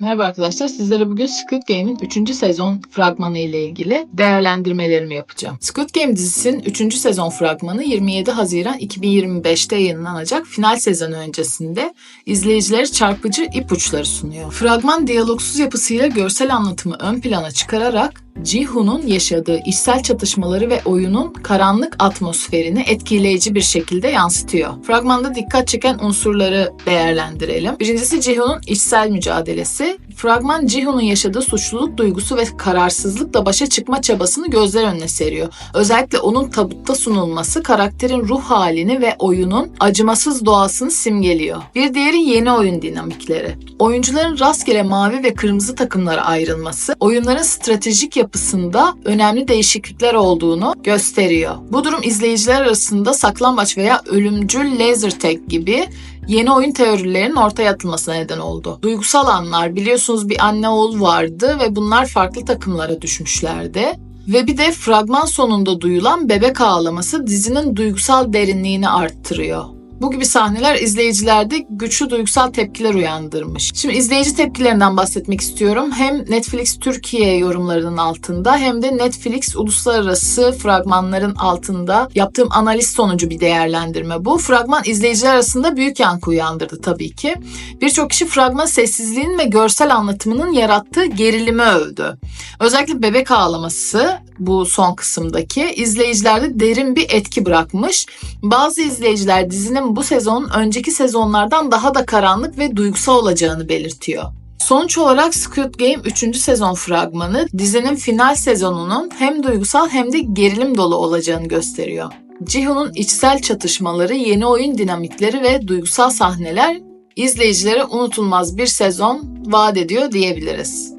Merhaba arkadaşlar. Sizlere bugün Squid Game'in 3. sezon fragmanı ile ilgili değerlendirmelerimi yapacağım. Squid Game dizisinin 3. sezon fragmanı 27 Haziran 2025'te yayınlanacak final sezonu öncesinde izleyicilere çarpıcı ipuçları sunuyor. Fragman diyalogsuz yapısıyla görsel anlatımı ön plana çıkararak Ji-hoon'un yaşadığı içsel çatışmaları ve oyunun karanlık atmosferini etkileyici bir şekilde yansıtıyor. Fragmanda dikkat çeken unsurları değerlendirelim. Birincisi Ji-hoon'un içsel mücadelesi. Fragman Ji-hoon'un yaşadığı suçluluk duygusu ve kararsızlıkla başa çıkma çabasını gözler önüne seriyor. Özellikle onun tabutta sunulması karakterin ruh halini ve oyunun acımasız doğasını simgeliyor. Bir diğeri yeni oyun dinamikleri. Oyuncuların rastgele mavi ve kırmızı takımlara ayrılması, oyunların stratejik yapısında önemli değişiklikler olduğunu gösteriyor. Bu durum izleyiciler arasında saklambaç veya ölümcül laser tag gibi yeni oyun teorilerinin ortaya atılmasına neden oldu. Duygusal anlar biliyorsunuz bir anne oğul vardı ve bunlar farklı takımlara düşmüşlerdi. Ve bir de fragman sonunda duyulan bebek ağlaması dizinin duygusal derinliğini arttırıyor. Bu gibi sahneler izleyicilerde güçlü duygusal tepkiler uyandırmış. Şimdi izleyici tepkilerinden bahsetmek istiyorum. Hem Netflix Türkiye yorumlarının altında hem de Netflix uluslararası fragmanların altında yaptığım analiz sonucu bir değerlendirme bu. Fragman izleyiciler arasında büyük yankı uyandırdı tabii ki. Birçok kişi fragman sessizliğinin ve görsel anlatımının yarattığı gerilimi övdü. Özellikle bebek ağlaması bu son kısımdaki izleyicilerde derin bir etki bırakmış. Bazı izleyiciler dizinin bu sezonun önceki sezonlardan daha da karanlık ve duygusal olacağını belirtiyor. Sonuç olarak Squid Game 3. sezon fragmanı dizinin final sezonunun hem duygusal hem de gerilim dolu olacağını gösteriyor. Jihoon'un içsel çatışmaları, yeni oyun dinamikleri ve duygusal sahneler izleyicilere unutulmaz bir sezon vaat ediyor diyebiliriz.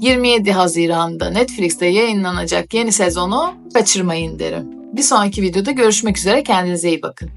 27 Haziran'da Netflix'te yayınlanacak yeni sezonu kaçırmayın derim. Bir sonraki videoda görüşmek üzere kendinize iyi bakın.